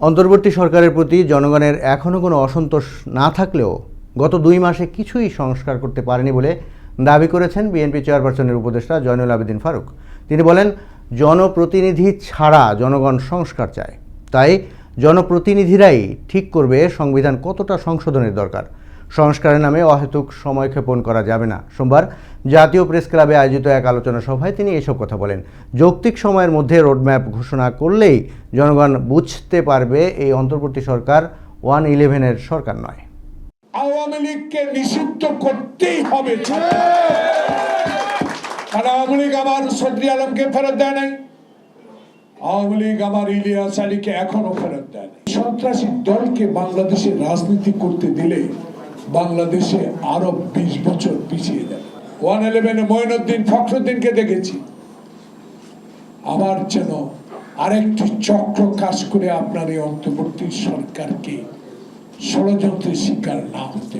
অন্তর্বর্তী সরকারের প্রতি জনগণের এখনও কোনো অসন্তোষ না থাকলেও গত দুই মাসে কিছুই সংস্কার করতে পারেনি বলে দাবি করেছেন বিএনপি চেয়ারপারসনের উপদেষ্টা জয়নুল আবেদিন ফারুক। তিনি বলেন, জনপ্রতিনিধি ছাড়া জনগণ সংস্কার চায়। তাই জনপ্রতিনিধিরাই ঠিক করবে সংবিধান কতটা সংশোধনের দরকার। সংস্কারের নামে অহেতুক সময় ক্ষেপণ করা যাবে না। সোমবার জাতীয় প্রেস ক্লাবে আয়োজিত এক আলোচনা সভায় তিনি এসব কথা বলেন। যৌক্তিক সময়ের মধ্যে রোডম্যাপ ঘোষণা করলেই জনগণ বুঝতে পারবে এই অন্তর্বর্তী সরকার ওয়ান ইলেভেনের সরকার নয়। আওয়ামী লীগকে নিষিদ্ধ করতেই হবে। আওয়ামী লীগ আমার সদরি আলমকে ফেরত দেয় নাই। আওয়ামী লীগ আমার ইলিয়াস আলীকে এখনও ফেরত দেয় নাই। সন্ত্রাসী দলকে বাংলাদেশে রাজনীতি করতে দিলে বাংলাদেশে আরও বিশ বছর পিছিয়ে যাবে ওয়ান ইলেভেনে মঈনুদ্দিন ফখরুদ্দিনকে দেখেছি আবার যেন আরেকটি চক্র কাজ করে আপনার এই অন্তর্বর্তী সরকারকে ষড়যন্ত্রের শিকার না হতে।